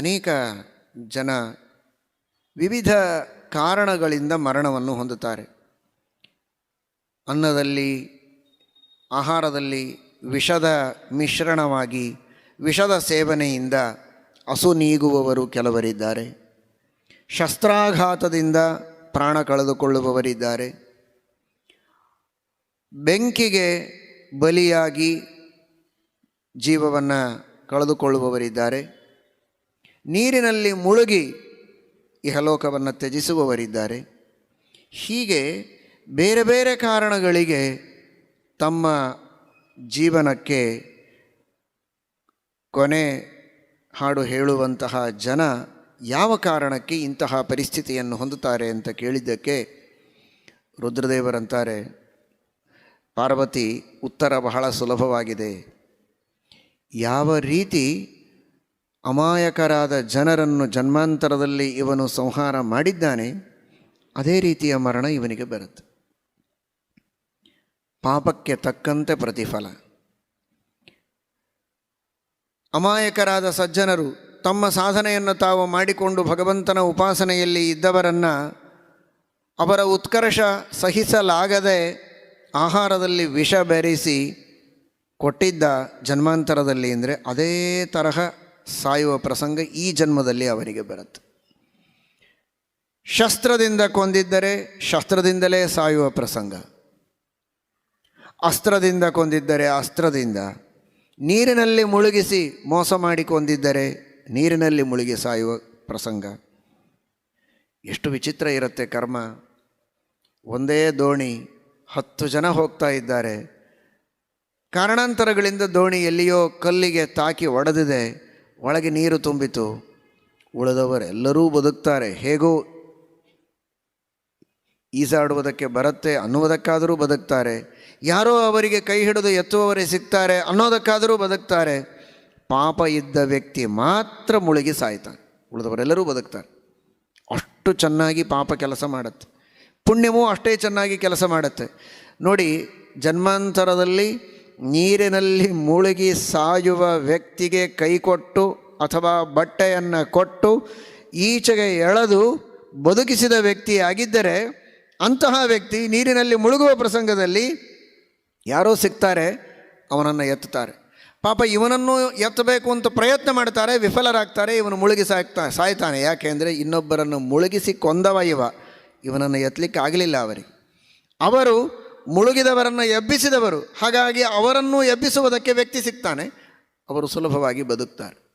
ಅನೇಕ ಜನ ವಿವಿಧ ಕಾರಣಗಳಿಂದ ಮರಣವನ್ನು ಹೊಂದುತ್ತಾರೆ. ಅನ್ನದಲ್ಲಿ, ಆಹಾರದಲ್ಲಿ ವಿಷದ ಮಿಶ್ರಣವಾಗಿ ವಿಷದ ಸೇವನೆಯಿಂದ ಹಸು ನೀಗುವವರು ಕೆಲವರಿದ್ದಾರೆ. ಶಸ್ತ್ರಾಘಾತದಿಂದ ಪ್ರಾಣ ಕಳೆದುಕೊಳ್ಳುವವರಿದ್ದಾರೆ. ಬೆಂಕಿಗೆ ಬಲಿಯಾಗಿ ಜೀವವನ್ನು ಕಳೆದುಕೊಳ್ಳುವವರಿದ್ದಾರೆ. ನೀರಿನಲ್ಲಿ ಮುಳುಗಿ ಇಹಲೋಕವನ್ನು ತ್ಯಜಿಸುವವರಿದ್ದಾರೆ. ಹೀಗೆ ಬೇರೆ ಬೇರೆ ಕಾರಣಗಳಿಗೆ ತಮ್ಮ ಜೀವನಕ್ಕೆ ಕೊನೆ ಹಾಡು ಹೇಳುವಂತಹ ಜನ ಯಾವ ಕಾರಣಕ್ಕೆ ಇಂತಹ ಪರಿಸ್ಥಿತಿಯನ್ನು ಹೊಂದುತ್ತಾರೆ ಅಂತ ಕೇಳಿದ್ದಕ್ಕೆ ರುದ್ರದೇವರಂತಾರೆ, ಪಾರ್ವತಿ, ಉತ್ತರ ಬಹಳ ಸುಲಭವಾಗಿದೆ. ಯಾವ ರೀತಿ ಅಮಾಯಕರಾದ ಜನರನ್ನು ಜನ್ಮಾಂತರದಲ್ಲಿ ಇವನು ಸಂಹಾರ ಮಾಡಿದ್ದಾನೆ, ಅದೇ ರೀತಿಯ ಮರಣ ಇವನಿಗೆ ಬರುತ್ತೆ. ಪಾಪಕ್ಕೆ ತಕ್ಕಂತೆ ಪ್ರತಿಫಲ. ಅಮಾಯಕರಾದ ಸಜ್ಜನರು ತಮ್ಮ ಸಾಧನೆಯನ್ನು ತಾವು ಮಾಡಿಕೊಂಡು ಭಗವಂತನ ಉಪಾಸನೆಯಲ್ಲಿ ಇದ್ದವರನ್ನು ಅವರ ಉತ್ಕರ್ಷ ಸಹಿಸಲಾಗದೆ ಆಹಾರದಲ್ಲಿ ವಿಷ ಬೆರೆಸಿ ಕೊಟ್ಟಿದ್ದ ಜನ್ಮಾಂತರದಲ್ಲಿ ಅಂದರೆ ಅದೇ ತರಹ ಸಾಯುವ ಪ್ರಸಂಗ ಈ ಜನ್ಮದಲ್ಲಿ ಅವರಿಗೆ ಬರುತ್ತೆ. ಶಸ್ತ್ರದಿಂದ ಕೊಂದಿದ್ದರೆ ಶಸ್ತ್ರದಿಂದಲೇ ಸಾಯುವ ಪ್ರಸಂಗ. ಅಸ್ತ್ರದಿಂದ ಕೊಂದಿದ್ದರೆ ಅಸ್ತ್ರದಿಂದ. ನೀರಿನಲ್ಲಿ ಮುಳುಗಿಸಿ ಮೋಸ ಮಾಡಿ ಕೊಂದಿದ್ದರೆ ನೀರಿನಲ್ಲಿ ಮುಳುಗಿ ಸಾಯುವ ಪ್ರಸಂಗ. ಎಷ್ಟು ವಿಚಿತ್ರ ಇರುತ್ತೆ ಕರ್ಮ. ಒಂದೇ ದೋಣಿ ಹತ್ತು ಜನ ಹೋಗ್ತಾ ಇದ್ದಾರೆ. ಕಾರಣಾಂತರಗಳಿಂದ ದೋಣಿ ಎಲ್ಲಿಯೋ ಕಲ್ಲಿಗೆ ತಾಕಿ ಒಡೆದಿದೆ. ಒಳಗೆ ನೀರು ತುಂಬಿತು. ಉಳಿದವರೆಲ್ಲರೂ ಬದುಕ್ತಾರೆ. ಹೇಗೋ ಈಜಾಡುವುದಕ್ಕೆ ಬರುತ್ತೆ, ಅನ್ನುವುದಕ್ಕಾದರೂ ಬದುಕ್ತಾರೆ. ಯಾರೋ ಅವರಿಗೆ ಕೈ ಹಿಡಿದು ಎತ್ತುವವರೇ ಸಿಗ್ತಾರೆ, ಅನ್ನೋದಕ್ಕಾದರೂ ಬದುಕ್ತಾರೆ. ಪಾಪ ಇದ್ದ ವ್ಯಕ್ತಿ ಮಾತ್ರ ಮುಳುಗಿ ಸಾಯ್ತಾನೆ. ಉಳಿದವರೆಲ್ಲರೂ ಬದುಕ್ತಾರೆ. ಅಷ್ಟು ಚೆನ್ನಾಗಿ ಪಾಪ ಕೆಲಸ ಮಾಡುತ್ತೆ. ಪುಣ್ಯವೂ ಅಷ್ಟೇ ಚೆನ್ನಾಗಿ ಕೆಲಸ ಮಾಡುತ್ತೆ. ನೋಡಿ, ಜನ್ಮಾಂತರದಲ್ಲಿ ನೀರಿನಲ್ಲಿ ಮುಳುಗಿ ಸಾಯುವ ವ್ಯಕ್ತಿಗೆ ಕೈ ಕೊಟ್ಟು ಅಥವಾ ಬಟ್ಟೆಯನ್ನು ಕೊಟ್ಟು ಈಚೆಗೆ ಎಳೆದು ಬದುಕಿಸಿದ ವ್ಯಕ್ತಿಯಾಗಿದ್ದರೆ ಅಂತಹ ವ್ಯಕ್ತಿ ನೀರಿನಲ್ಲಿ ಮುಳುಗುವ ಪ್ರಸಂಗದಲ್ಲಿ ಯಾರೋ ಸಿಗ್ತಾರೆ, ಅವನನ್ನು ಎತ್ತುತ್ತಾರೆ. ಪಾಪ ಇವನನ್ನು ಎತ್ತಬೇಕು ಅಂತ ಪ್ರಯತ್ನ ಮಾಡ್ತಾರೆ, ವಿಫಲರಾಗ್ತಾರೆ, ಇವನು ಮುಳುಗಿ ಸಾಯ್ತಾ, ಸಾಯ್ತಾನೆ. ಯಾಕೆ ಅಂದರೆ ಇನ್ನೊಬ್ಬರನ್ನು ಮುಳುಗಿಸಿ ಕೊಂದವ ಇವ. ಇವನನ್ನು ಎತ್ತಲಿಕ್ಕೆ ಆಗಲಿಲ್ಲ ಅವರಿಗೆ. ಅವರು ಮುಳುಗಿದವರನ್ನು ಎಬ್ಬಿಸಿದವರು. ಹಾಗಾಗಿ ಅವರನ್ನು ಎಬ್ಬಿಸುವುದಕ್ಕೆ ವ್ಯಕ್ತಿ ಸಿಗ್ತಾನೆ. ಅವರು ಸುಲಭವಾಗಿ ಬದುಕ್ತಾರೆ.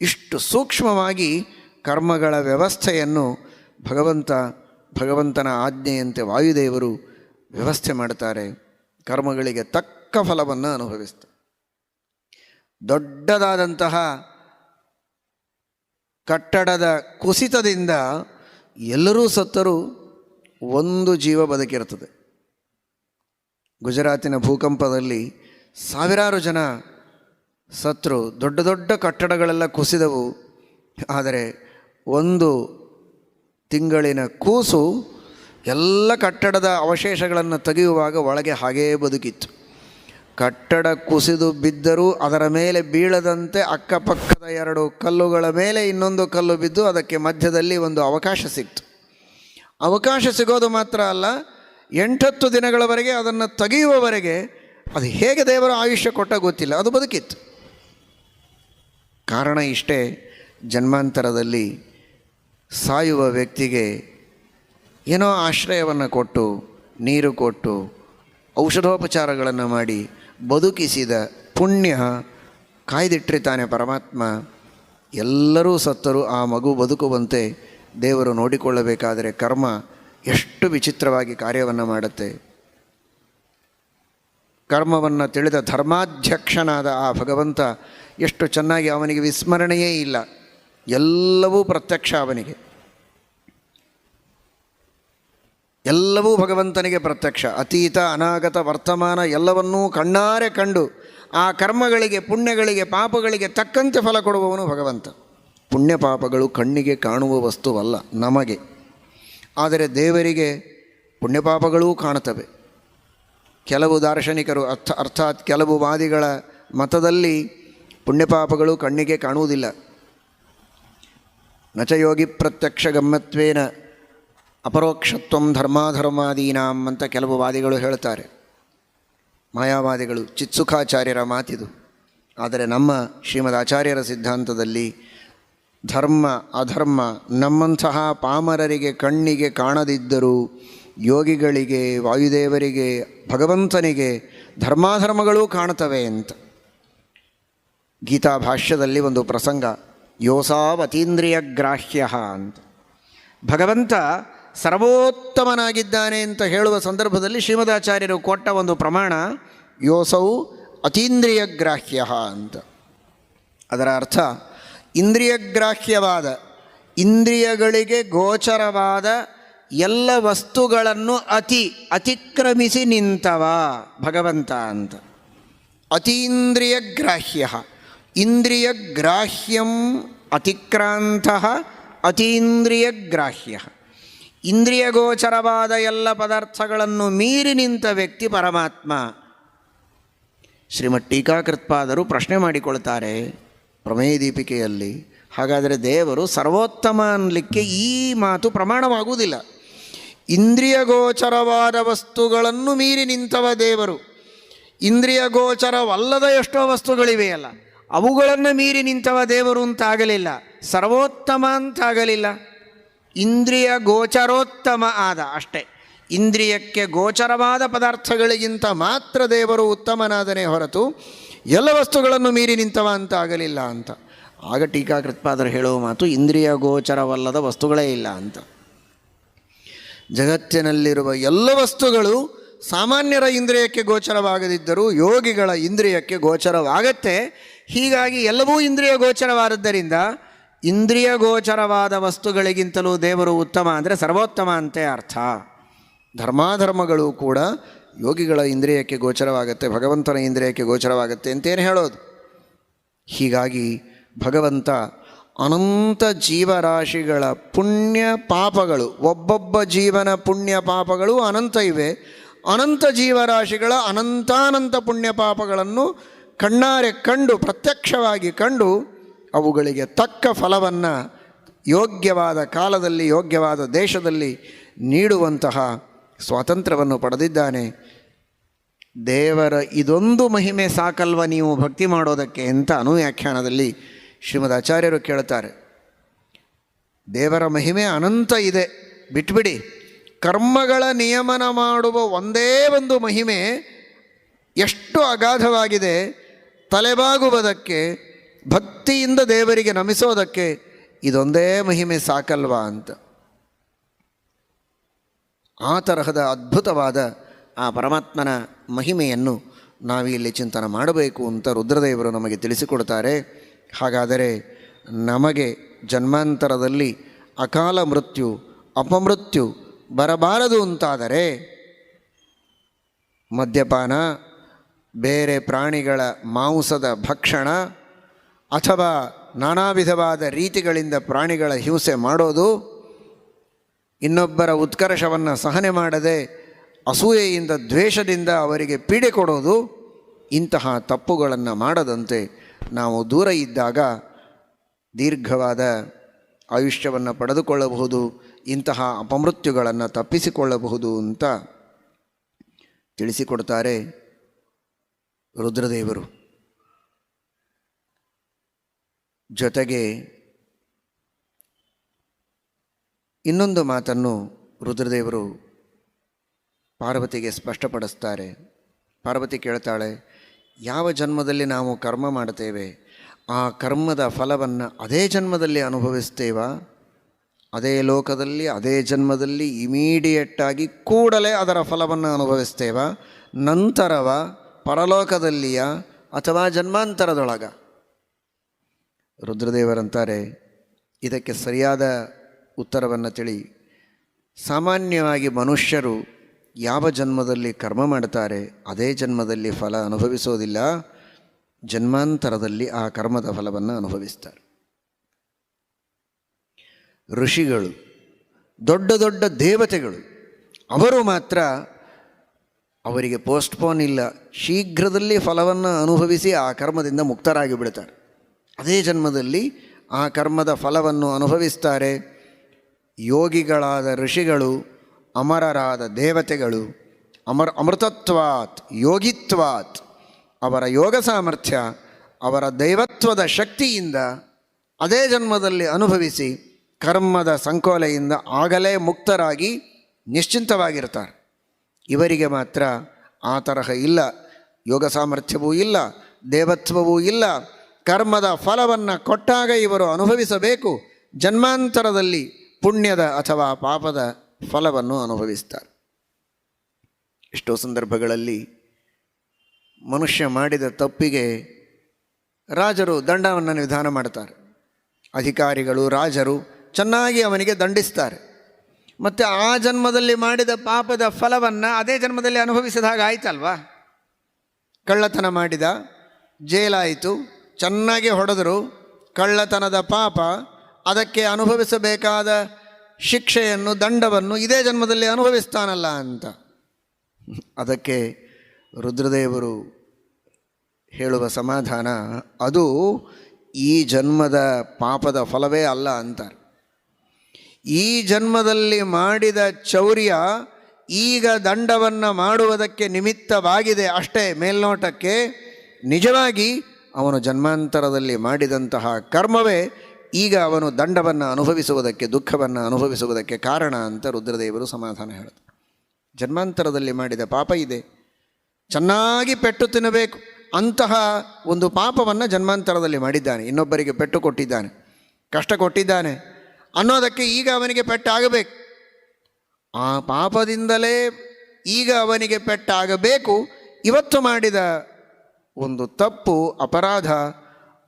ಇಷ್ಟು ಸೂಕ್ಷ್ಮವಾಗಿ ಕರ್ಮಗಳ ವ್ಯವಸ್ಥೆಯನ್ನು ಭಗವಂತ, ಭಗವಂತನ ಆಜ್ಞೆಯಂತೆ ವಾಯುದೇವರು ವ್ಯವಸ್ಥೆ ಮಾಡ್ತಾರೆ. ಕರ್ಮಗಳಿಗೆ ತಕ್ಕ ಫಲವನ್ನು ಅನುಭವಿಸ್ತಾರೆ. ದೊಡ್ಡದಾದಂತಹ ಕಟ್ಟಡದ ಕುಸಿತದಿಂದ ಎಲ್ಲರೂ ಸತ್ತರೂ ಒಂದು ಜೀವ ಬದುಕಿರ್ತದೆ ಗುಜರಾತಿನ ಭೂಕಂಪದಲ್ಲಿ ಸಾವಿರಾರು ಜನ ಸತ್ರು ದೊಡ್ಡ ದೊಡ್ಡ ಕಟ್ಟಡಗಳೆಲ್ಲ ಕುಸಿದವು. ಆದರೆ ಒಂದು ತಿಂಗಳಿನ ಕೂಸು ಎಲ್ಲ ಕಟ್ಟಡದ ಅವಶೇಷಗಳನ್ನು ತೆಗೆಯುವಾಗ ಒಳಗೆ ಹಾಗೇ ಬದುಕಿತ್ತು. ಕಟ್ಟಡ ಕುಸಿದು ಬಿದ್ದರೂ ಅದರ ಮೇಲೆ ಬೀಳದಂತೆ ಅಕ್ಕಪಕ್ಕದ ಎರಡು ಕಲ್ಲುಗಳ ಮೇಲೆ ಇನ್ನೊಂದು ಕಲ್ಲು ಬಿದ್ದು ಅದಕ್ಕೆ ಮಧ್ಯದಲ್ಲಿ ಒಂದು ಅವಕಾಶ ಸಿಕ್ತು. ಅವಕಾಶ ಸಿಗೋದು ಮಾತ್ರ ಅಲ್ಲ ಎಂಟತ್ತು ದಿನಗಳವರೆಗೆ ಅದನ್ನು ತೆಗೆಯುವವರೆಗೆ ಅದು ಹೇಗೆ ದೇವರ ಆಯುಷ್ಯ ಕೊಟ್ಟ ಗೊತ್ತಿಲ್ಲ, ಅದು ಬದುಕಿತ್ತು. ಕಾರಣ ಇಷ್ಟೇ, ಜನ್ಮಾಂತರದಲ್ಲಿ ಸಾಯುವ ವ್ಯಕ್ತಿಗೆ ಏನೋ ಆಶ್ರಯವನ್ನು ಕೊಟ್ಟು, ನೀರು ಕೊಟ್ಟು, ಔಷಧೋಪಚಾರಗಳನ್ನು ಮಾಡಿ ಬದುಕಿಸಿದ ಪುಣ್ಯ ಕಾಯ್ದಿಟ್ಟಿರ್ತಾನೆ ಪರಮಾತ್ಮ. ಎಲ್ಲರೂ ಸತ್ತರೂ ಆ ಮಗು ಬದುಕುವಂತೆ ದೇವರು ನೋಡಿಕೊಳ್ಳಬೇಕಾದರೆ ಕರ್ಮ ಎಷ್ಟು ವಿಚಿತ್ರವಾಗಿ ಕಾರ್ಯವನ್ನು ಮಾಡುತ್ತೆ. ಕರ್ಮವನ್ನು ತಿಳಿದ ಧರ್ಮಾಧ್ಯಕ್ಷನಾದ ಆ ಭಗವಂತ ಎಷ್ಟು ಚೆನ್ನಾಗಿ ಅವನಿಗೆ ವಿಸ್ಮರಣೆಯೇ ಇಲ್ಲ. ಎಲ್ಲವೂ ಪ್ರತ್ಯಕ್ಷ ಅವನಿಗೆ. ಎಲ್ಲವೂ ಭಗವಂತನಿಗೆ ಪ್ರತ್ಯಕ್ಷ. ಅತೀತ, ಅನಾಗತ, ವರ್ತಮಾನ ಎಲ್ಲವನ್ನೂ ಕಣ್ಣಾರೆ ಕಂಡು ಆ ಕರ್ಮಗಳಿಗೆ, ಪುಣ್ಯಗಳಿಗೆ, ಪಾಪಗಳಿಗೆ ತಕ್ಕಂತೆ ಫಲ ಕೊಡುವವನು ಭಗವಂತ. ಪುಣ್ಯ ಪಾಪಗಳು ಕಣ್ಣಿಗೆ ಕಾಣುವ ವಸ್ತುವಲ್ಲ, ನಮಗೆ. ಆದರೆ ದೇವರಿಗೆ ಪುಣ್ಯಪಾಪಗಳೂ ಕಾಣುತ್ತವೆ. ಕೆಲವು ದಾರ್ಶನಿಕರು ಅರ್ಥ, ಅರ್ಥಾತ್ ಕೆಲವು ವಾದಿಗಳ ಮತದಲ್ಲಿ ಪುಣ್ಯಪಾಪಗಳು ಕಣ್ಣಿಗೆ ಕಾಣುವುದಿಲ್ಲ. ನಚಯೋಗಿ ಪ್ರತ್ಯಕ್ಷ ಗಮ್ಮತ್ವೇನ ಅಪರೋಕ್ಷತ್ವಂ ಧರ್ಮಾಧರ್ಮಾದೀನಾಂ ಅಂತ ಕೆಲವು ವಾದಿಗಳು ಹೇಳ್ತಾರೆ ಮಾಯಾವಾದಿಗಳು ಚಿತ್ಸುಖಾಚಾರ್ಯರ ಮಾತಿದು. ಆದರೆ ನಮ್ಮ ಶ್ರೀಮದ್ ಆಚಾರ್ಯರ ಸಿದ್ಧಾಂತದಲ್ಲಿ ಧರ್ಮ, ಅಧರ್ಮ, ನಮ್ಮಂತಹ ಪಾಮರರಿಗೆ ಕಣ್ಣಿಗೆ ಕಾಣದಿದ್ದರೂ, ಯೋಗಿಗಳಿಗೆ, ವಾಯುದೇವರಿಗೆ, ಭಗವಂತನಿಗೆ ಧರ್ಮಾಧರ್ಮಗಳೂ ಕಾಣುತ್ತವೆ ಅಂತ. ಗೀತಾ ಭಾಷ್ಯದಲ್ಲಿ ಒಂದು ಪ್ರಸಂಗ, ಯೋಸಾವತೀಂದ್ರಿಯ ಗ್ರಾಹ್ಯ ಅಂತ. ಭಗವಂತ ಸರ್ವೋತ್ತಮನಾಗಿದ್ದಾನೆ ಅಂತ ಹೇಳುವ ಸಂದರ್ಭದಲ್ಲಿ ಶ್ರೀಮದಾಚಾರ್ಯರು ಕೊಟ್ಟ ಒಂದು ಪ್ರಮಾಣ, ಯೋಸೌ ಅತೀಂದ್ರಿಯ ಗ್ರಾಹ್ಯ ಅಂತ. ಅದರ ಅರ್ಥ ಇಂದ್ರಿಯಗ್ರಾಹ್ಯವಾದ, ಇಂದ್ರಿಯಗಳಿಗೆ ಗೋಚರವಾದ ಎಲ್ಲ ವಸ್ತುಗಳನ್ನು ಅತಿ ಅತಿಕ್ರಮಿಸಿ ನಿಂತವ ಭಗವಂತ ಅಂತ. ಅತೀಂದ್ರಿಯ ಗ್ರಾಹ್ಯ ಇಂದ್ರಿಯ ಗ್ರಾಹ್ಯಂ ಅತಿಕ್ರಾಂತ ಅತೀಂದ್ರಿಯ ಗ್ರಾಹ್ಯ ಇಂದ್ರಿಯ ಗೋಚರವಾದ ಎಲ್ಲ ಪದಾರ್ಥಗಳನ್ನು ಮೀರಿ ನಿಂತ ವ್ಯಕ್ತಿ ಪರಮಾತ್ಮ. ಶ್ರೀಮಠ್ ಟೀಕಾಕೃತ್ಪಾದರು ಪ್ರಶ್ನೆ ಮಾಡಿಕೊಳ್ತಾರೆ. ಪ್ರಮೇಯ ದೀಪಿಕೆಯಲ್ಲಿ ಹಾಗಾದರೆ ದೇವರು ಸರ್ವೋತ್ತಮ ಅನ್ನಲಿಕ್ಕೆ ಈ ಮಾತು ಪ್ರಮಾಣವಾಗುವುದಿಲ್ಲ. ಇಂದ್ರಿಯ ಗೋಚರವಾದ ವಸ್ತುಗಳನ್ನು ಮೀರಿ ನಿಂತವ ದೇವರು. ಇಂದ್ರಿಯ ಗೋಚರವಲ್ಲದ ಎಷ್ಟೋ ವಸ್ತುಗಳಿವೆಯಲ್ಲ, ಅವುಗಳನ್ನು ಮೀರಿ ನಿಂತವ ದೇವರು ಅಂತಾಗಲಿಲ್ಲ, ಸರ್ವೋತ್ತಮ ಅಂತಾಗಲಿಲ್ಲ. ಇಂದ್ರಿಯ ಗೋಚರೋತ್ತಮ ಆದ ಅಷ್ಟೇ. ಇಂದ್ರಿಯಕ್ಕೆ ಗೋಚರವಾದ ಪದಾರ್ಥಗಳಿಗಿಂತ ಮಾತ್ರ ದೇವರು ಉತ್ತಮನಾದನೇ ಹೊರತು ಎಲ್ಲ ವಸ್ತುಗಳನ್ನು ಮೀರಿ ನಿಂತವ ಅಂತ ಆಗಲಿಲ್ಲ ಅಂತ. ಆಗ ಟೀಕಾಕೃತ್ಪಾದರು ಹೇಳುವ ಮಾತು, ಇಂದ್ರಿಯ ಗೋಚರವಲ್ಲದ ವಸ್ತುಗಳೇ ಇಲ್ಲ ಅಂತ. ಜಗತ್ತಿನಲ್ಲಿರುವ ಎಲ್ಲ ವಸ್ತುಗಳು ಸಾಮಾನ್ಯರ ಇಂದ್ರಿಯಕ್ಕೆ ಗೋಚರವಾಗದಿದ್ದರೂ ಯೋಗಿಗಳ ಇಂದ್ರಿಯಕ್ಕೆ ಗೋಚರವಾಗತ್ತೆ. ಹೀಗಾಗಿ ಎಲ್ಲವೂ ಇಂದ್ರಿಯ ಗೋಚರವಾದದ್ದರಿಂದ ಇಂದ್ರಿಯ ಗೋಚರವಾದ ವಸ್ತುಗಳಿಗಿಂತಲೂ ದೇವರು ಉತ್ತಮ ಅಂದರೆ ಸರ್ವೋತ್ತಮ ಅಂತೆ ಅರ್ಥ. ಧರ್ಮಾಧರ್ಮಗಳು ಕೂಡ ಯೋಗಿಗಳ ಇಂದ್ರಿಯಕ್ಕೆ ಗೋಚರವಾಗುತ್ತೆ, ಭಗವಂತನ ಇಂದ್ರಿಯಕ್ಕೆ ಗೋಚರವಾಗುತ್ತೆ ಅಂತೇನು ಹೇಳೋದು? ಹೀಗಾಗಿ ಭಗವಂತ ಅನಂತ ಜೀವರಾಶಿಗಳ ಪುಣ್ಯ ಪಾಪಗಳು, ಒಬ್ಬೊಬ್ಬ ಜೀವನ ಪುಣ್ಯ ಪಾಪಗಳು ಅನಂತ ಇವೆ. ಅನಂತ ಜೀವರಾಶಿಗಳ ಅನಂತಾನಂತ ಪುಣ್ಯ ಪಾಪಗಳನ್ನು ಕಣ್ಣಾರೆ ಕಂಡು, ಪ್ರತ್ಯಕ್ಷವಾಗಿ ಕಂಡು ಅವುಗಳಿಗೆ ತಕ್ಕ ಫಲವನ್ನು ಯೋಗ್ಯವಾದ ಕಾಲದಲ್ಲಿ ಯೋಗ್ಯವಾದ ದೇಶದಲ್ಲಿ ನೀಡುವಂತಹ ಸ್ವಾತಂತ್ರ್ಯವನ್ನು ಪಡೆದಿದ್ದಾನೆ. ದೇವರ ಇದೊಂದು ಮಹಿಮೆ ಸಾಕಲ್ವ ನೀವು ಭಕ್ತಿ ಮಾಡೋದಕ್ಕೆ ಅಂತ ಅನುವ್ಯಾಖ್ಯಾನದಲ್ಲಿ ಶ್ರೀಮದ್ ಆಚಾರ್ಯರು ಕೇಳ್ತಾರೆ. ದೇವರ ಮಹಿಮೆ ಅನಂತ ಇದೆ. ಬಿಟ್ಬಿಡಿ. ಕರ್ಮಗಳ ನಿಯಮನ ಮಾಡುವ ಒಂದೇ ಒಂದು ಮಹಿಮೆ ಎಷ್ಟು ಅಗಾಧವಾಗಿದೆ. ತಲೆಬಾಗುವುದಕ್ಕೆ, ಭಕ್ತಿಯಿಂದ ದೇವರಿಗೆ ನಮಿಸೋದಕ್ಕೆ ಇದೊಂದೇ ಮಹಿಮೆ ಸಾಕಲ್ವಾ ಅಂತ. ಆ ತರಹದ ಅದ್ಭುತವಾದ ಆ ಪರಮಾತ್ಮನ ಮಹಿಮೆಯನ್ನು ನಾವಿಲ್ಲಿ ಚಿಂತನೆ ಮಾಡಬೇಕು ಅಂತ ರುದ್ರದೇವರು ನಮಗೆ ತಿಳಿಸಿಕೊಡ್ತಾರೆ. ಹಾಗಾದರೆ ನಮಗೆ ಜನ್ಮಾಂತರದಲ್ಲಿ ಅಕಾಲ ಮೃತ್ಯು, ಅಪಮೃತ್ಯು ಬರಬಾರದು ಅಂತಾದರೆ ಮದ್ಯಪಾನ, ಬೇರೆ ಪ್ರಾಣಿಗಳ ಮಾಂಸದ ಭಕ್ಷಣ ಅಥವಾ ನಾನಾ ವಿಧವಾದ ರೀತಿಗಳಿಂದ ಪ್ರಾಣಿಗಳ ಹಿಂಸೆ ಮಾಡೋದು ಇನ್ನೊಬ್ಬರ ಉತ್ಕರ್ಷವನ್ನು ಸಹನೆ ಮಾಡದೆ ಅಸೂಯೆಯಿಂದ, ದ್ವೇಷದಿಂದ ಅವರಿಗೆ ಪೀಡೆ ಕೊಡೋದು ಇಂತಹ ತಪ್ಪುಗಳನ್ನು ಮಾಡದಂತೆ ನಾವು ದೂರ ಇದ್ದಾಗ ದೀರ್ಘವಾದ ಆಯುಷ್ಯವನ್ನು ಪಡೆದುಕೊಳ್ಳಬಹುದು, ಇಂತಹ ಅಪಮೃತ್ಯುಗಳನ್ನು ತಪ್ಪಿಸಿಕೊಳ್ಳಬಹುದು ಅಂತ ತಿಳಿಸಿಕೊಡ್ತಾರೆ ರುದ್ರದೇವರು. ಜೊತೆಗೆ ಇನ್ನೊಂದು ಮಾತನ್ನು ರುದ್ರದೇವರು ಪಾರ್ವತಿಗೆ ಸ್ಪಷ್ಟಪಡಿಸ್ತಾರೆ. ಪಾರ್ವತಿ ಕೇಳ್ತಾಳೆ, ಯಾವ ಜನ್ಮದಲ್ಲಿ ನಾವು ಕರ್ಮ ಮಾಡ್ತೇವೆ, ಆ ಕರ್ಮದ ಫಲವನ್ನು ಅದೇ ಜನ್ಮದಲ್ಲಿ ಅನುಭವಿಸ್ತೇವಾ? ಅದೇ ಲೋಕದಲ್ಲಿ, ಅದೇ ಜನ್ಮದಲ್ಲಿ ಇಮಿಡಿಯೇಟಾಗಿ ಕೂಡಲೇ ಅದರ ಫಲವನ್ನು ಅನುಭವಿಸ್ತೇವ? ನಂತರವ, ಪರಲೋಕದಲ್ಲಿಯ, ಅಥವಾ ಜನ್ಮಾಂತರದೊಳಗ? ರುದ್ರದೇವರಂತಾರೆ, ಇದಕ್ಕೆ ಸರಿಯಾದ ಉತ್ತರವನ್ನು ತಿಳಿ. ಸಾಮಾನ್ಯವಾಗಿ ಮನುಷ್ಯರು ಯಾವ ಜನ್ಮದಲ್ಲಿ ಕರ್ಮ ಮಾಡ್ತಾರೆ, ಅದೇ ಜನ್ಮದಲ್ಲಿ ಫಲ ಅನುಭವಿಸೋದಿಲ್ಲ, ಜನ್ಮಾಂತರದಲ್ಲಿ ಆ ಕರ್ಮದ ಫಲವನ್ನು ಅನುಭವಿಸ್ತಾರೆ. ಋಷಿಗಳು, ದೊಡ್ಡ ದೊಡ್ಡ ದೇವತೆಗಳು, ಅವರು ಮಾತ್ರ ಅವರಿಗೆ ಪೋಸ್ಟ್ಪೋನ್ ಇಲ್ಲ, ಶೀಘ್ರದಲ್ಲಿ ಫಲವನ್ನು ಅನುಭವಿಸಿ ಆ ಕರ್ಮದಿಂದ ಮುಕ್ತರಾಗಿ ಬಿಡ್ತಾರೆ. ಅದೇ ಜನ್ಮದಲ್ಲಿ ಆ ಕರ್ಮದ ಫಲವನ್ನು ಅನುಭವಿಸ್ತಾರೆ. ಯೋಗಿಗಳಾದ ಋಷಿಗಳು ಅಮರರಾದ ದೇವತೆಗಳು, ಅಮರ, ಅಮೃತತ್ವಾತ್, ಯೋಗಿತ್ವಾತ್, ಅವರ ಯೋಗ ಸಾಮರ್ಥ್ಯ, ಅವರ ದೈವತ್ವದ ಶಕ್ತಿಯಿಂದ ಅದೇ ಜನ್ಮದಲ್ಲಿ ಅನುಭವಿಸಿ ಕರ್ಮದ ಸಂಕೋಲೆಯಿಂದ ಆಗಲೇ ಮುಕ್ತರಾಗಿ ನಿಶ್ಚಿಂತವಾಗಿರ್ತಾರೆ. ಇವರಿಗೆ ಮಾತ್ರ ಆ ತರಹ ಇಲ್ಲ. ಯೋಗ ಸಾಮರ್ಥ್ಯವೂ ಇಲ್ಲ, ದೇವತ್ವವೂ ಇಲ್ಲ. ಕರ್ಮದ ಫಲವನ್ನು ಕೊಟ್ಟಾಗ ಇವರು ಅನುಭವಿಸಬೇಕು. ಜನ್ಮಾಂತರದಲ್ಲಿ ಪುಣ್ಯದ ಅಥವಾ ಪಾಪದ ಫಲವನ್ನು ಅನುಭವಿಸ್ತಾರೆ. ಎಷ್ಟೋ ಸಂದರ್ಭಗಳಲ್ಲಿ ಮನುಷ್ಯ ಮಾಡಿದ ತಪ್ಪಿಗೆ ರಾಜರು ದಂಡವನ್ನು ನಿಧಾನ ಮಾಡ್ತಾರೆ. ಅಧಿಕಾರಿಗಳು, ರಾಜರು ಚೆನ್ನಾಗಿ ಅವನಿಗೆ ದಂಡಿಸ್ತಾರೆ. ಮತ್ತು ಆ ಜನ್ಮದಲ್ಲಿ ಮಾಡಿದ ಪಾಪದ ಫಲವನ್ನು ಅದೇ ಜನ್ಮದಲ್ಲಿ ಅನುಭವಿಸಿದ ಹಾಗೆ ಆಯ್ತಲ್ವಾ? ಕಳ್ಳತನ ಮಾಡಿದ, ಜೇಲಾಯಿತು, ಚೆನ್ನಾಗಿ ಹೊಡೆದರು, ಕಳ್ಳತನದ ಪಾಪ ಅದಕ್ಕೆ ಅನುಭವಿಸಬೇಕಾದ ಶಿಕ್ಷೆಯನ್ನು, ದಂಡವನ್ನು ಇದೇ ಜನ್ಮದಲ್ಲಿ ಅನುಭವಿಸ್ತಾನಲ್ಲ ಅಂತ. ಅದಕ್ಕೆ ರುದ್ರದೇವರು ಹೇಳುವ ಸಮಾಧಾನ, ಅದು ಈ ಜನ್ಮದ ಪಾಪದ ಫಲವೇ ಅಲ್ಲ ಅಂತಾರೆ. ಈ ಜನ್ಮದಲ್ಲಿ ಮಾಡಿದ ಚೌರ್ಯ ಈಗ ದಂಡವನ್ನು ಮಾಡುವುದಕ್ಕೆ ನಿಮಿತ್ತವಾಗಿದೆ ಅಷ್ಟೇ. ಮೇಲ್ನೋಟಕ್ಕೆ ನಿಜವಾಗಿ ಅವನು ಜನ್ಮಾಂತರದಲ್ಲಿ ಮಾಡಿದಂತಹ ಕರ್ಮವೇ ಈಗ ಅವನು ದಂಡವನ್ನು ಅನುಭವಿಸುವುದಕ್ಕೆ, ದುಃಖವನ್ನು ಅನುಭವಿಸುವುದಕ್ಕೆ ಕಾರಣ ಅಂತ ರುದ್ರದೇವರು ಸಮಾಧಾನ ಹೇಳಿದರು ಜನ್ಮಾಂತರದಲ್ಲಿ ಮಾಡಿದ ಪಾಪ ಇದೆ. ಚೆನ್ನಾಗಿ ಪೆಟ್ಟು ತಿನ್ನಬೇಕು. ಅಂತಹ ಒಂದು ಪಾಪವನ್ನು ಜನ್ಮಾಂತರದಲ್ಲಿ ಮಾಡಿದ್ದಾನೆ. ಇನ್ನೊಬ್ಬರಿಗೆ ಪೆಟ್ಟು ಕೊಟ್ಟಿದ್ದಾನೆ. ಕಷ್ಟ ಕೊಟ್ಟಿದ್ದಾನೆ. ಅನ್ನೋದಕ್ಕೆ ಈಗ ಅವನಿಗೆ ಪೆಟ್ಟಾಗಬೇಕು. ಆ ಪಾಪದಿಂದಲೇ ಈಗ ಅವನಿಗೆ ಪೆಟ್ಟಾಗಬೇಕು. ಇವತ್ತು ಮಾಡಿದ ಒಂದು ತಪ್ಪು, ಅಪರಾಧ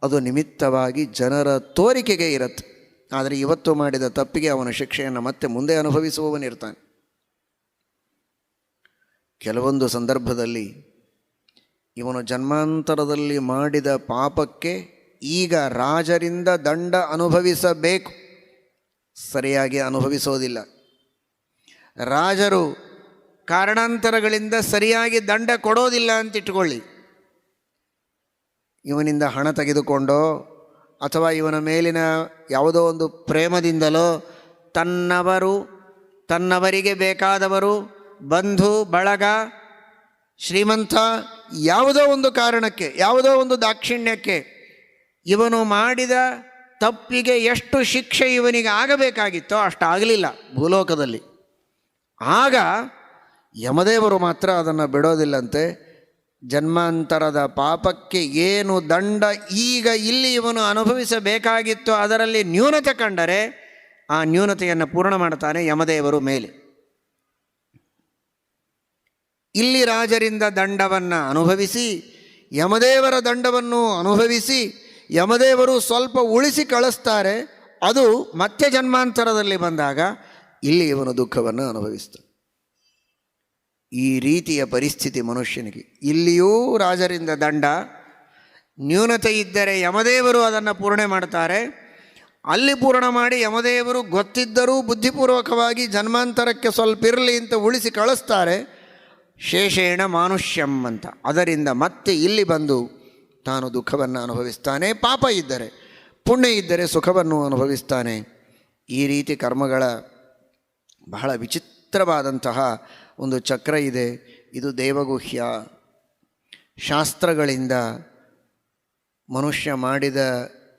ಅದು ನಿಮಿತ್ತವಾಗಿ ಜನರ ತೋರಿಕೆಗೆ ಇರುತ್ತೆ. ಆದರೆ ಇವತ್ತು ಮಾಡಿದ ತಪ್ಪಿಗೆ ಅವನ ಶಿಕ್ಷೆಯನ್ನು ಮತ್ತೆ ಮುಂದೆ ಅನುಭವಿಸುವವನಿರ್ತಾನೆ. ಕೆಲವೊಂದು ಸಂದರ್ಭದಲ್ಲಿ ಇವನು ಜನ್ಮಾಂತರದಲ್ಲಿ ಮಾಡಿದ ಪಾಪಕ್ಕೆ ಈಗ ರಾಜರಿಂದ ದಂಡ ಅನುಭವಿಸಬೇಕು. ಸರಿಯಾಗಿ ಅನುಭವಿಸೋದಿಲ್ಲ. ರಾಜರು ಕಾರಣಾಂತರಗಳಿಂದ ಸರಿಯಾಗಿ ದಂಡ ಕೊಡೋದಿಲ್ಲ ಅಂತ ಇಟ್ಕೊಳ್ಳಿ ಇವನಿಂದ ಹಣ ತೆಗೆದುಕೊಂಡೋ ಅಥವಾ ಇವನ ಮೇಲಿನ ಯಾವುದೋ ಒಂದು ಪ್ರೇಮದಿಂದಲೋ ತನ್ನವರು, ತನ್ನವರಿಗೆ ಬೇಕಾದವರು ಬಂಧು, ಬಳಗ, ಶ್ರೀಮಂತ ಯಾವುದೋ ಒಂದು ಕಾರಣಕ್ಕೆ, ಯಾವುದೋ ಒಂದು ದಾಕ್ಷಿಣ್ಯಕ್ಕೆ ಇವನು ಮಾಡಿದ ತಪ್ಪಿಗೆ ಎಷ್ಟು ಶಿಕ್ಷೆ ಇವನಿಗೆ ಆಗಬೇಕಾಗಿತ್ತೋ ಅಷ್ಟಾಗಲಿಲ್ಲ ಭೂಲೋಕದಲ್ಲಿ. ಆಗ ಯಮದೇವರು ಮಾತ್ರ ಅದನ್ನು ಬಿಡೋದಿಲ್ಲಂತೆ ಜನ್ಮಾಂತರದ ಪಾಪಕ್ಕೆ ಏನು ದಂಡ ಈಗ ಇಲ್ಲಿ ಇವನು ಅನುಭವಿಸಬೇಕಾಗಿತ್ತು ಅದರಲ್ಲಿ ನ್ಯೂನತೆ ಕಂಡರೆ ಆ ನ್ಯೂನತೆಯನ್ನು ಪೂರ್ಣ ಮಾಡ್ತಾನೆ ಯಮದೇವರು ಮೇಲೆ. ಇಲ್ಲಿ ರಾಜರಿಂದ ದಂಡವನ್ನು ಅನುಭವಿಸಿ, ಯಮದೇವರ ದಂಡವನ್ನು ಅನುಭವಿಸಿ, ಯಮದೇವರು ಸ್ವಲ್ಪ ಉಳಿಸಿ ಕಳಿಸ್ತಾರೆ, ಅದು ಮತ್ತೆ ಜನ್ಮಾಂತರದಲ್ಲಿ ಬಂದಾಗ ಇಲ್ಲಿ ಇವನು ದುಃಖವನ್ನು ಅನುಭವಿಸ್ತಾನೆ. ಈ ರೀತಿಯ ಪರಿಸ್ಥಿತಿ ಮನುಷ್ಯನಿಗೆ. ಇಲ್ಲಿಯೂ ರಾಜರಿಂದ ದಂಡ, ನ್ಯೂನತೆ ಇದ್ದರೆ ಯಮದೇವರು ಅದನ್ನು ಪೂರ್ಣೆ ಮಾಡ್ತಾರೆ. ಅಲ್ಲಿ ಪೂರ್ಣ ಮಾಡಿ ಯಮದೇವರು ಗೊತ್ತಿದ್ದರೂ ಬುದ್ಧಿಪೂರ್ವಕವಾಗಿ ಜನ್ಮಾಂತರಕ್ಕೆ ಸ್ವಲ್ಪ ಇರಲಿ ಅಂತ ಉಳಿಸಿ ಕಳಿಸ್ತಾರೆ. ಶೇಷೇಣ ಮಾನುಷ್ಯಂ ಅಂತ. ಅದರಿಂದ ಮತ್ತೆ ಇಲ್ಲಿ ಬಂದು ತಾನು ದುಃಖವನ್ನು ಅನುಭವಿಸ್ತಾನೆ, ಪಾಪ ಇದ್ದರೆ, ಪುಣ್ಯ ಇದ್ದರೆ ಸುಖವನ್ನು ಅನುಭವಿಸ್ತಾನೆ. ಈ ರೀತಿ ಕರ್ಮಗಳ ಬಹಳ ವಿಚಿತ್ರವಾದಂತಹ ಒಂದು ಚಕ್ರ ಇದೆ, ಇದು ದೇವಗುಹ್ಯ. ಶಾಸ್ತ್ರಗಳಿಂದ ಮನುಷ್ಯ ಮಾಡಿದ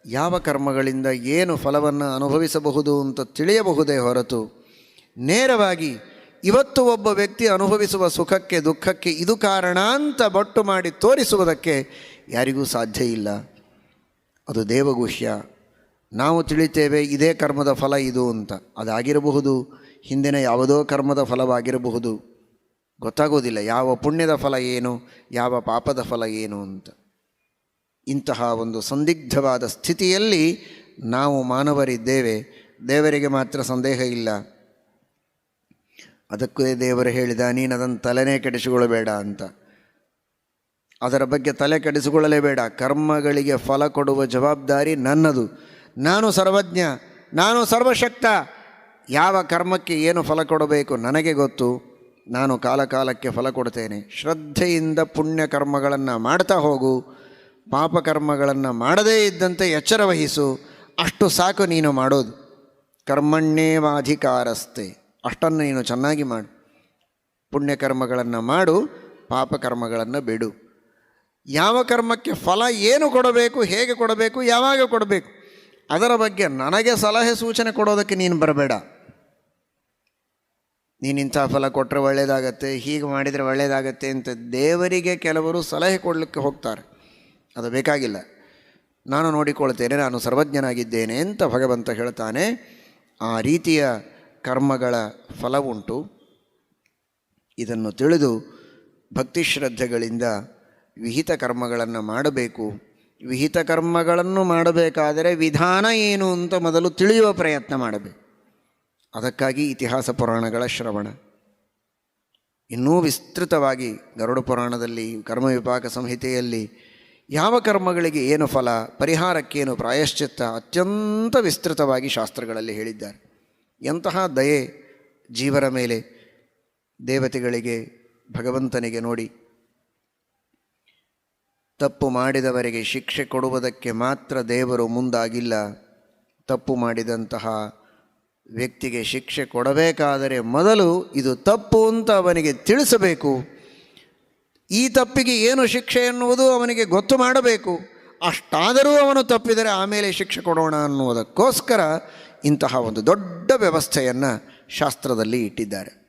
ಯಾವ ಕರ್ಮಗಳಿಂದ ಏನು ಫಲವನ್ನು ಅನುಭವಿಸಬಹುದು ಅಂತ ತಿಳಿಯಬಹುದೇ ಹೊರತು, ನೇರವಾಗಿ ಇವತ್ತು ಒಬ್ಬ ವ್ಯಕ್ತಿ ಅನುಭವಿಸುವ ಸುಖಕ್ಕೆ ದುಃಖಕ್ಕೆ ಇದು ಕಾರಣ ಅಂತ ಬಟ್ಟು ಮಾಡಿ ತೋರಿಸುವುದಕ್ಕೆ ಯಾರಿಗೂ ಸಾಧ್ಯ ಇಲ್ಲ. ಅದು ದೇವಗುಹ್ಯ. ನಾವು ತಿಳಿತೇವೆ ಇದೇ ಕರ್ಮದ ಫಲ ಇದು ಅಂತ. ಅದಾಗಿರಬಹುದು. ಹಿಂದಿನ ಯಾವುದೋ ಕರ್ಮದ ಫಲವಾಗಿರಬಹುದು. ಗೊತ್ತಾಗೋದಿಲ್ಲ ಯಾವ ಪುಣ್ಯದ ಫಲ ಏನು, ಯಾವ ಪಾಪದ ಫಲ ಏನು ಅಂತ. ಇಂತಹ ಒಂದು ಸಂದಿಗ್ಧವಾದ ಸ್ಥಿತಿಯಲ್ಲಿ ನಾವು ಮಾನವರಿದ್ದೇವೆ. ದೇವರಿಗೆ ಮಾತ್ರ ಸಂದೇಹ ಇಲ್ಲ. ಅದಕ್ಕೂ ದೇವರು ಹೇಳಿದ, ನೀನು ಅದನ್ನು ತಲೆನೇ ಕೆಡಿಸಿಕೊಳ್ಳಬೇಡ ಅಂತ. ಅದರ ಬಗ್ಗೆ ತಲೆ ಕೆಡಿಸಿಕೊಳ್ಳಲೇಬೇಡ. ಕರ್ಮಗಳಿಗೆ ಫಲ ಕೊಡುವ ಜವಾಬ್ದಾರಿ ನನ್ನದು. ನಾನು ಸರ್ವಜ್ಞ, ನಾನು ಸರ್ವಶಕ್ತ ಯಾವ ಕರ್ಮಕ್ಕೆ ಏನು ಫಲ ಕೊಡಬೇಕು ನನಗೆ ಗೊತ್ತು. ನಾನು ಕಾಲಕಾಲಕ್ಕೆ ಫಲ ಕೊಡ್ತೇನೆ. ಶ್ರದ್ಧೆಯಿಂದ ಪುಣ್ಯ ಕರ್ಮಗಳನ್ನು ಮಾಡ್ತಾ ಹೋಗು. ಪಾಪಕರ್ಮಗಳನ್ನು ಮಾಡದೇ ಇದ್ದಂತೆ ಎಚ್ಚರ ವಹಿಸು. ಅಷ್ಟು ಸಾಕು ನೀನು ಮಾಡೋದು. ಕರ್ಮಣ್ಣೇವಾಧಿಕಾರಸ್ತೆ ಅಷ್ಟನ್ನು ನೀನು ಚೆನ್ನಾಗಿ ಮಾಡು. ಪುಣ್ಯಕರ್ಮಗಳನ್ನು ಮಾಡು ಪಾಪಕರ್ಮಗಳನ್ನು ಬಿಡು. ಯಾವ ಕರ್ಮಕ್ಕೆ ಫಲ ಏನು ಕೊಡಬೇಕು, ಹೇಗೆ ಕೊಡಬೇಕು, ಯಾವಾಗ ಕೊಡಬೇಕು, ಅದರ ಬಗ್ಗೆ ನನಗೆ ಸಲಹೆ ಸೂಚನೆ ಕೊಡೋದಕ್ಕೆ ನೀನು ಬರಬೇಡ. ನೀನು ಇಂಥ ಫಲ ಕೊಟ್ಟರೆ ಒಳ್ಳೆಯದಾಗತ್ತೆ ಹೀಗೆ ಮಾಡಿದರೆ ಒಳ್ಳೆಯದಾಗತ್ತೆ ಅಂತ ದೇವರಿಗೆ ಕೆಲವರು ಸಲಹೆ ಕೊಡಲಿಕ್ಕೆ ಹೋಗ್ತಾರೆ. ಅದು ಬೇಕಾಗಿಲ್ಲ. ನಾನು ನೋಡಿಕೊಳ್ತೇನೆ, ನಾನು ಸರ್ವಜ್ಞನಾಗಿದ್ದೇನೆ ಅಂತ ಭಗವಂತ ಹೇಳ್ತಾನೆ. ಆ ರೀತಿಯ ಕರ್ಮಗಳ ಫಲವುಂಟು. ಇದನ್ನು ತಿಳಿದು ಭಕ್ತಿ ಶ್ರದ್ಧೆಗಳಿಂದ ವಿಹಿತ ಕರ್ಮಗಳನ್ನು ಮಾಡಬೇಕು. ವಿಹಿತ ಕರ್ಮಗಳನ್ನು ಮಾಡಬೇಕಾದರೆ ವಿಧಾನ ಏನು ಅಂತ ಮೊದಲು ತಿಳಿಯುವ ಪ್ರಯತ್ನ ಮಾಡಬೇಕು. ಅದಕ್ಕಾಗಿ ಇತಿಹಾಸ ಪುರಾಣಗಳ ಶ್ರವಣ. ಇನ್ನೂ ವಿಸ್ತೃತವಾಗಿ ಗರುಡ ಪುರಾಣದಲ್ಲಿ ಕರ್ಮವಿಪಾಕ ಸಂಹಿತೆಯಲ್ಲಿ ಯಾವ ಕರ್ಮಗಳಿಗೆ ಏನು ಫಲ, ಪರಿಹಾರಕ್ಕೇನು ಪ್ರಾಯಶ್ಚಿತ್ತ ಅತ್ಯಂತ ವಿಸ್ತೃತವಾಗಿ ಶಾಸ್ತ್ರಗಳಲ್ಲಿ ಹೇಳಿದ್ದಾರೆ. ಎಂತಹ ದಯೆ ಜೀವರ ಮೇಲೆ ದೇವತೆಗಳಿಗೆ, ಭಗವಂತನಿಗೆ ನೋಡಿ. ತಪ್ಪು ಮಾಡಿದವರಿಗೆ ಶಿಕ್ಷೆ ಕೊಡುವುದಕ್ಕೆ ಮಾತ್ರ ದೇವರು ಮುಂದಾಗಿಲ್ಲ. ತಪ್ಪು ಮಾಡಿದಂತಹ ವ್ಯಕ್ತಿಗೆ ಶಿಕ್ಷೆ ಕೊಡಬೇಕಾದರೆ ಮೊದಲು ಇದು ತಪ್ಪು ಅಂತ ಅವನಿಗೆ ತಿಳಿಸಬೇಕು. ಈ ತಪ್ಪಿಗೆ ಏನು ಶಿಕ್ಷೆ ಎನ್ನುವುದು ಅವನಿಗೆ ಗೊತ್ತು ಮಾಡಬೇಕು. ಅಷ್ಟಾದರೂ ಅವನು ತಪ್ಪಿದರೆ ಆಮೇಲೆ ಶಿಕ್ಷೆ ಕೊಡೋಣ ಅನ್ನುವುದಕ್ಕೋಸ್ಕರ ಇಂತಹ ಒಂದು ದೊಡ್ಡ ವ್ಯವಸ್ಥೆಯನ್ನು ಶಾಸ್ತ್ರದಲ್ಲಿ ಇಟ್ಟಿದ್ದಾರೆ.